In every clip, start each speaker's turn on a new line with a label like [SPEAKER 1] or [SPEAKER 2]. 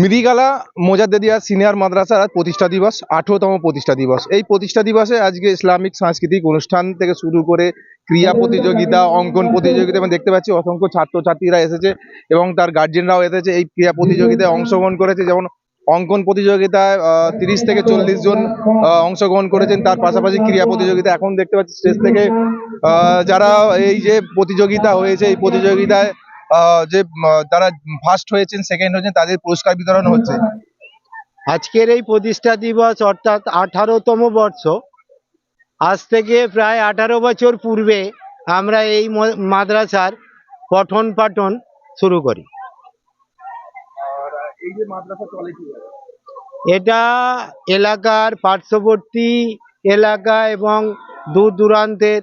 [SPEAKER 1] মৃগালা Mujaddedia senior মাদ্রাসার প্রতিষ্ঠা দিবস, আঠেরোতম প্রতিষ্ঠা দিবস। এই প্রতিষ্ঠা দিবসে আজকে ইসলামিক, সাংস্কৃতিক অনুষ্ঠান থেকে শুরু করে ক্রীড়া প্রতিযোগিতা, অঙ্কন প্রতিযোগিতা, এবং দেখতে পাচ্ছি অসংখ্য ছাত্রছাত্রীরা এসেছে, এবং তার গার্জেনরাও এসেছে। এই ক্রীড়া প্রতিযোগিতায় অংশগ্রহণ করেছে। যেমন অঙ্কন প্রতিযোগিতায় তিরিশ থেকে চল্লিশ জন অংশগ্রহণ করেছেন। তার পাশাপাশি ক্রীড়া প্রতিযোগিতা। এখন দেখতে পাচ্ছি স্টেজ থেকে যারা এই যে প্রতিযোগিতা হয়েছে, এই প্রতিযোগিতায় যে যারা ফার্স্ট হয়েছেন সেকেন্ড হয়েছেন তাদের পুরস্কার বিতরণ হচ্ছে।
[SPEAKER 2] আজকের এই প্রতিষ্ঠা দিবস অর্থাৎ আঠারোতম বর্ষ। আজ থেকে প্রায় আঠারো বছর পূর্বে আমরা এই মাদ্রাসার পঠন পাঠন শুরু করি। এটা এলাকার পার্শ্ববর্তী এলাকা এবং দূর দূরান্তের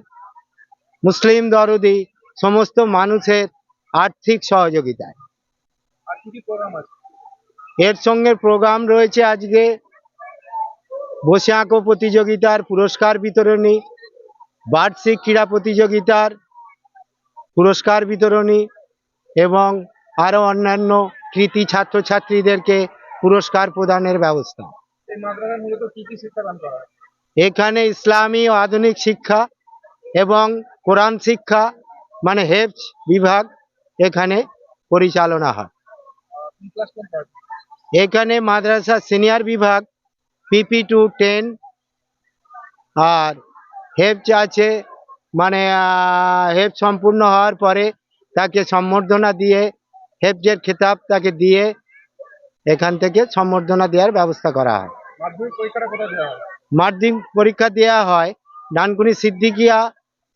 [SPEAKER 2] মুসলিম দরদি সমস্ত মানুষের আর্থিক সহযোগিতায়। এর সঙ্গে প্রোগ্রাম রয়েছে আজকে বসে আঁকো প্রতিযোগিতার পুরস্কার বিতরণী বার্ষিক ক্রীড়া প্রতিযোগিতার পুরস্কার বিতরণী এবং আরও অন্যান্য কৃতি ছাত্রছাত্রীদেরকে পুরস্কার প্রদানের ব্যবস্থা। এখানে ইসলামী ও আধুনিক শিক্ষা এবং কোরআন শিক্ষা মানে হেফজ বিভাগ এখানে পরিচালনা হয়। এখানে মাদ্রাসা সিনিয়র বিভাগ পিপি টু টেন আর হেফজ আছে মানে হেফ সম্পূর্ণ হওয়ার পরে তাকে সম্বর্ধনা দিয়ে হেফজের খেতাব তাকে দিয়ে এখান থেকে সম্বর্ধনা দেওয়ার ব্যবস্থা করা হয়।
[SPEAKER 1] হয়?
[SPEAKER 2] মাধ্যমিক পরীক্ষা দেওয়া হয় ডানকুনি সিদ্দিকিয়া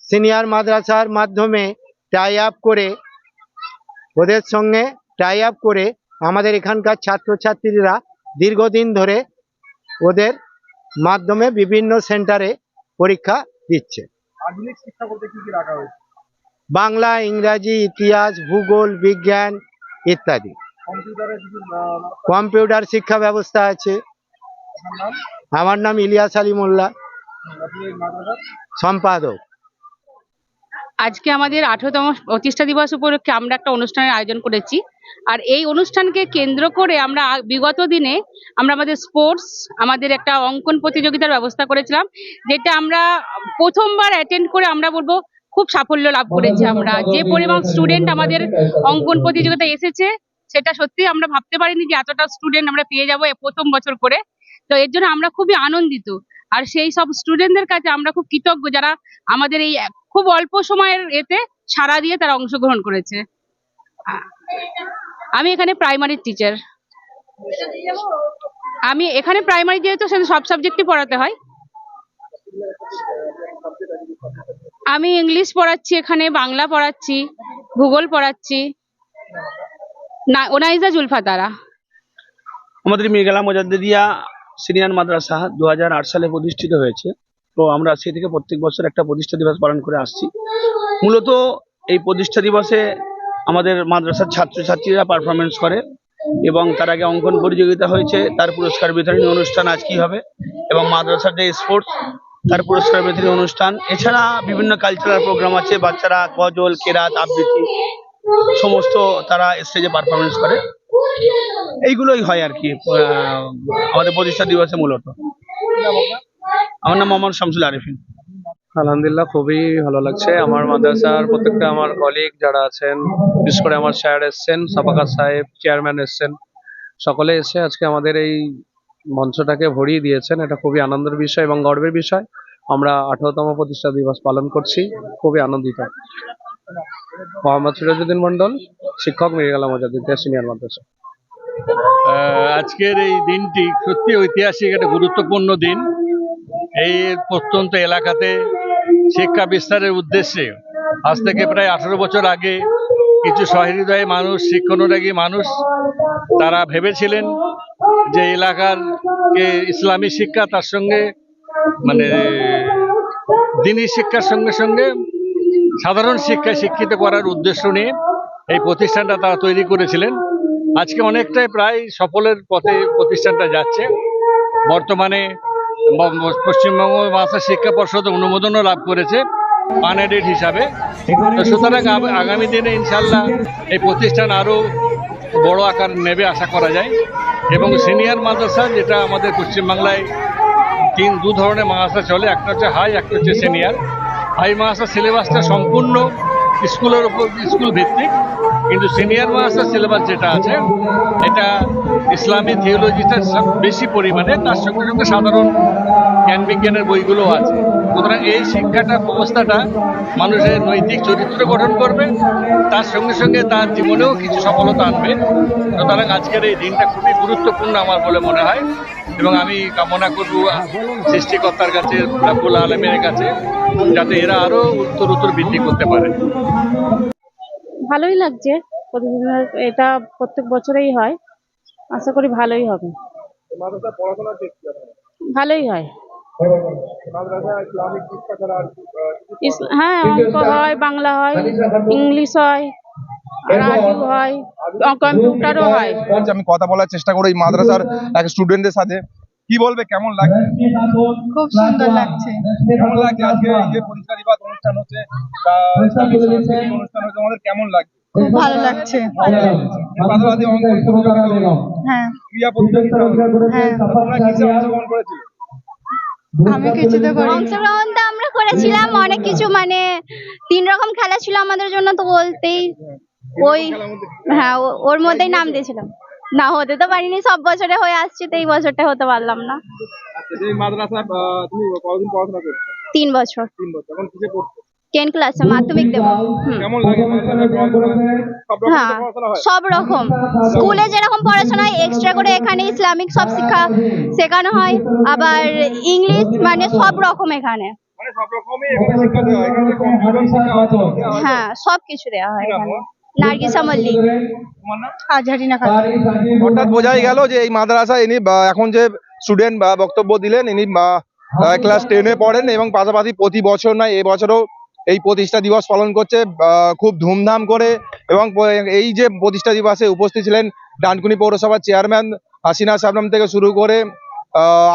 [SPEAKER 2] সিনিয়র মাদ্রাসার মাধ্যমে টাই আপ করে ওদের সঙ্গে টাই আপ করে আমাদের এখানকার ছাত্রছাত্রীরা দীর্ঘদিন ধরে ওদের মাধ্যমে বিভিন্ন সেন্টারে পরীক্ষা দিচ্ছে।
[SPEAKER 1] আধুনিক শিক্ষা বলতে কি কি রাখা হয়েছে?
[SPEAKER 2] বাংলা ইংরাজি ইতিহাস ভূগোল বিজ্ঞান ইত্যাদি। কম্পিউটার শিক্ষা ব্যবস্থা আছে। আমার নাম ইলিয়াস আলী মোল্লা। সম্পাদক।
[SPEAKER 3] আজকে আমাদের আঠেরোতম প্রতিষ্ঠা দিবস উপলক্ষে আমরা একটা অনুষ্ঠানের আয়োজন করেছি। আর এই অনুষ্ঠানকে কেন্দ্র করে আমরা বিগত দিনে আমরা আমাদের স্পোর্টস, আমাদের একটা অঙ্কন প্রতিযোগিতার ব্যবস্থা করেছিলাম, যেটা আমরা প্রথমবার অ্যাটেন্ড করে আমরা বলব খুব সাফল্য লাভ করেছি আমরা। যে পরিমাণ স্টুডেন্ট আমাদের অঙ্কন প্রতিযোগিতায় এসেছে, সেটা সত্যি আমরা ভাবতে পারিনি যে এতটা স্টুডেন্ট আমরা পেয়ে যাব প্রথম বছর করে। তো এর জন্য আমরা খুবই আনন্দিত। আর সেই সব স্টুডেন্টদের কাছে আমরা খুব কৃতজ্ঞ যারা আমাদের এই খুব অল্প সময়ের এতে সাড়া দিয়ে তারা অংশগ্রহণ করেছে। আমি এখানে প্রাইমারি টিচার আমি এখানে প্রাইমারি যেহেতু সেখানে সব সাবজেক্টই পড়াতে হয়। আমি ইংলিশ পড়াচ্ছি এখানে, বাংলা পড়াচ্ছি, ভূগোল পড়াচ্ছি। না ওনাইজা জুলফা তারা
[SPEAKER 4] আমাদের মেঘালা মোজাদ্দেদিয়া সিনিয়র মাদ্রাসা দু হাজার আট সালে প্রতিষ্ঠিত হয়েছে। তো আমরা সে থেকে প্রত্যেক বছর একটা প্রতিষ্ঠা দিবস পালন করে আসছি। মূলত এই প্রতিষ্ঠা দিবসে আমাদের মাদ্রাসার ছাত্রছাত্রীরা পারফরমেন্স করে এবং তার আগে অঙ্কন প্রতিযোগিতা হয়েছে, তার পুরস্কার বিতরণী অনুষ্ঠান আজকেই হবে এবং মাদ্রাসার যে স্পোর্টস তার পুরস্কার বিতরণী অনুষ্ঠান। এছাড়া বিভিন্ন কালচারাল প্রোগ্রাম আছে, বাচ্চারা গজল কেরাত আবৃত্তি, সমস্ত তারা স্টেজে পারফরমেন্স করে। এইগুলোই হয় আর কি আমাদের প্রতিষ্ঠা দিবসে মূলত। আমার নাম মোহাম্মদ শামসুল আরিফিন।
[SPEAKER 5] আলহামদুলিল্লাহ, খুবই ভালো লাগছে। আমার মাদ্রাসার প্রত্যেকটা আমার কলিগ যারা আছেন, বিশেষ করে আমার স্যার এসছেন, সাফাকাত সাহেব চেয়ারম্যান এসছেন, সকলে এসে আজকে আমাদের এই মঞ্চটাকে ভরিয়ে দিয়েছেন। এটা খুবই আনন্দের বিষয় এবং গর্বের বিষয়। আমরা আঠারোতম প্রতিষ্ঠা দিবস পালন করছি, খুবই আনন্দিত। মোহাম্মদ সিরাজুদ্দিন মন্ডল শিক্ষক মির্গালা মজাদিদ্দিয়া সিনিয়র মাদ্রাসা।
[SPEAKER 6] আজকের এই দিনটি সত্যি ঐতিহাসিক একটা গুরুত্বপূর্ণ দিন। এই প্রত্যন্ত এলাকাতে শিক্ষা বিস্তারের উদ্দেশ্যে আজ থেকে প্রায় আঠারো বছর আগে কিছু সহৃদয় মানুষ শিক্ষানুরাগী মানুষ, তারা ভেবেছিলেন যে এলাকার কে ইসলামী শিক্ষা তার সঙ্গে মানে দিনী শিক্ষার সঙ্গে সঙ্গে সাধারণ শিক্ষায় শিক্ষিত করার উদ্দেশ্য নিয়ে এই প্রতিষ্ঠানটা তারা তৈরি করেছিলেন। আজকে অনেকটাই প্রায় সফলের পথে প্রতিষ্ঠানটা যাচ্ছে। বর্তমানে পশ্চিমবঙ্গ মাদ্রাসা শিক্ষা পর্ষদ অনুমোদনও লাভ করেছে আনএডেড হিসাবে। সুতরাং আগামী দিনে ইনশাল্লাহ এই প্রতিষ্ঠান আরও বড় আকার নেবে আশা করা যায়। এবং সিনিয়র মাদ্রাসা, যেটা আমাদের পশ্চিমবাংলায় তিন, দু ধরনের মাদ্রাসা চলে, একটা হচ্ছে হাই, একটা হচ্ছে সিনিয়র। হাই মাদ্রাসা সিলেবাসটা সম্পূর্ণ স্কুলের উপর স্কুল ভিত্তিক, কিন্তু সিনিয়র মাদ্রাসা সিলেবাস যেটা আছে, এটা ইসলামী থিওলজিটা বেশি পরিমাণে, তার সঙ্গে সঙ্গে সাধারণ জ্ঞান বিজ্ঞানের বইগুলো আছে। সুতরাং এই শিক্ষাটা, ব্যবস্থাটা মানুষের নৈতিক চরিত্র গঠন করবে, তার সঙ্গে সঙ্গে তার জীবনেও কিছু সফলতা আনবে। সুতরাং আজকের এই দিনটা খুবই গুরুত্বপূর্ণ আমার বলে মনে হয়, এবং আমি কামনা করব সৃষ্টিকর্তার কাছে রাবুল আলমের কাছে, যাতে এরা আরও উত্তর উত্তর বৃদ্ধি করতে পারে।
[SPEAKER 7] ভালোই লাগছে। এটা প্রত্যেক বছরেই হয়। আশা করি ভালোই হবে? ভালোই হয়। হ্যাঁ অঙ্ক হয় বাংলা হয় ইংলিশ হয় হয় কম্পিউটারও হয়।
[SPEAKER 1] আমি কথা বলার চেষ্টা করি মাদ্রাসার এক স্টুডেন্টদের সাথে। কি বলবে কেমন লাগছে?
[SPEAKER 8] খুব সুন্দর লাগছে।
[SPEAKER 1] কেমন লাগছে? আজকে এই যে দিবস অনুষ্ঠান হচ্ছে অনুষ্ঠান হচ্ছে আমাদের কেমন লাগছে?
[SPEAKER 8] খুব ভালো লাগছে।
[SPEAKER 1] পাশাপাশি অঙ্কন প্রতিযোগিতা
[SPEAKER 8] হ্যাঁ।
[SPEAKER 1] প্রতিযোগিতা
[SPEAKER 8] হ্যাঁ।
[SPEAKER 1] তোমরা কিসে অংশগ্রহণ করেছিলে?
[SPEAKER 8] আমি কিছুতে করি
[SPEAKER 9] অংশগ্রহণ তো আমরা করেছিলাম অনেক কিছু মানে তিন রকম খেলা ছিল আমাদের জন্য তো বলতেই ওই হ্যাঁ ও- ওর মধ্যেই নাম দিয়েছিলাম। না হতে তো পারিনি। সব বছরে হয়ে আসছে তো এই বছরটা হতে পারলাম না।
[SPEAKER 1] আচ্ছা মাদ্রাসা তুমি কতদিন পড়াশোনা করছ?
[SPEAKER 9] তিন বছর।
[SPEAKER 1] তিন বছর। এখন কিসে পড়ছো?
[SPEAKER 9] টেন ক্লাসে মাধ্যমিক দেবো।
[SPEAKER 1] কেমন লাগে? সব রকম
[SPEAKER 9] হ্যাঁ? সব রকম স্কুলে যেরকম পড়াশোনা হয় এক্সট্রা করে এখানে ইসলামিক সব শিক্ষা শেখানো হয়। আবার ইংলিশ মানে সব রকম এখানে।
[SPEAKER 1] মানে। হ্যাঁ।
[SPEAKER 9] সব কিছু দেওয়া হয় এখানে।
[SPEAKER 8] খাতুন
[SPEAKER 1] অর্থাৎ বোঝাই গেল যে এই মাদ্রাসা ইনি এখন যে স্টুডেন্ট বা, বক্তব্য দিলেন, ইনি ক্লাস টেনে পড়েন এবং পাশাপাশি প্রতি বছর নয় এই বছরও এই প্রতিষ্ঠা দিবস পালন করছে খুব ধুমধাম করে এবং এই যে প্রতিষ্ঠা দিবসে উপস্থিত ছিলেন ডানকুনি পৌরসভার চেয়ারম্যান হাসিনা সাবনাম থেকে শুরু করে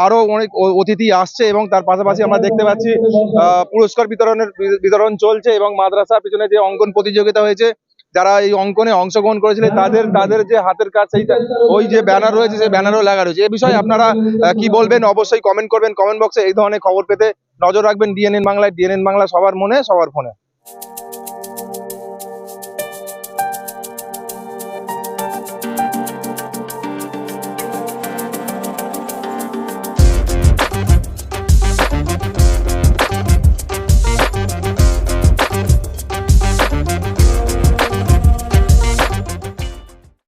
[SPEAKER 1] আরও অনেক অতিথি আসছে এবং তার পাশাপাশি আমরা দেখতে পাচ্ছি পুরস্কার বিতরণের বিতরণ চলছে এবং মাদ্রাসার পিছনে যে অঙ্কন প্রতিযোগিতা হয়েছে যারা এই অঙ্কনে অংশগ্রহণ করেছিলেন তাদের তাদের যে হাতের কাজ, সেইটা, ওই যে ব্যানার রয়েছে, সেই ব্যানারও লাগা রয়েছে। এ বিষয়ে আপনারা কি বলবেন? অবশ্যই কমেন্ট করবেন। কমেন্ট বক্সে এই ধরনের খবর পেতে নজর রাখবেন। ডিএনএন বাংলায় ডিএনএন বাংলা সবার মনে, সবার ফোনে।